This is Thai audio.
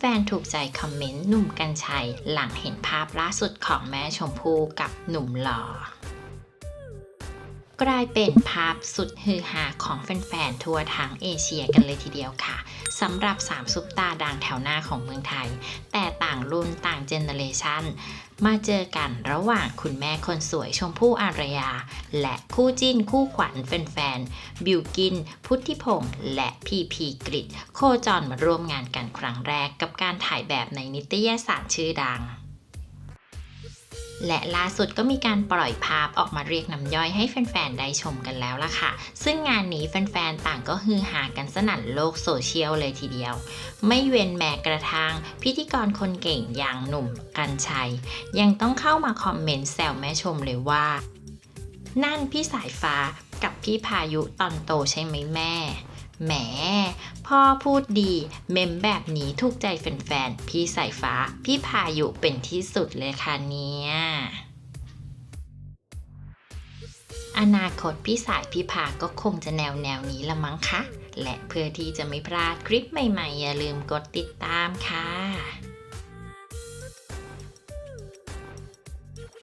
แฟนๆถูกใจคอมเมนต์หนุ่มกัญชัย หลังเห็นภาพล่าสุดของแม่ชมพู่กับหนุ่มหล่อกลายเป็นภาพสุดฮือฮาของแฟนๆ ทั่วทั้งเอเชียกันเลยทีเดียวค่ะสำหรับ 3 ซุปตาดังแถวหน้าของเมืองไทย แต่ต่างรุ่นต่างเจเนเรชันมาเจอกันระหว่างคุณแม่คนสวยชมพู่อารยา และคู่จิ้นคู่ขวัญแฟนๆ บิวกิน พุทธิพงษ์และพีพีกริดโคจรมาร่วมงานกัน ครั้งแรกกับการถ่ายแบบในนิตยสารชื่อดัง และล่าสุดก็มีการปล่อยภาพออกมาเรียกน้ำย่อยให้แฟนๆ ได้ชมกันแล้วล่ะค่ะ ซึ่งงานนี้แฟนๆ ต่างก็ฮือฮากันสนั่นโลกโซเชียลเลยทีเดียว ไม่เว้นแม้กระทั่งพิธีกรคนเก่งอย่างหนุ่มกัญชัย ยังต้องเข้ามาคอมเมนต์แซวแม่ชมเลยว่า นั่นพี่สายฟ้ากับพี่พายุตอนโตใช่ไหมแม่ แหม พ่อพูดดี เมมแบบนี้ถูกใจแฟนๆ พี่สายฟ้า พี่พายุเป็นที่สุดเลยค่ะเนี่ย อนาคตพี่สายพี่พาก็คงจะแนวแนวนี้ละมั้งคะ และเพื่อที่จะไม่พลาดคลิปใหม่ๆ อย่าลืมกดติดตามค่ะ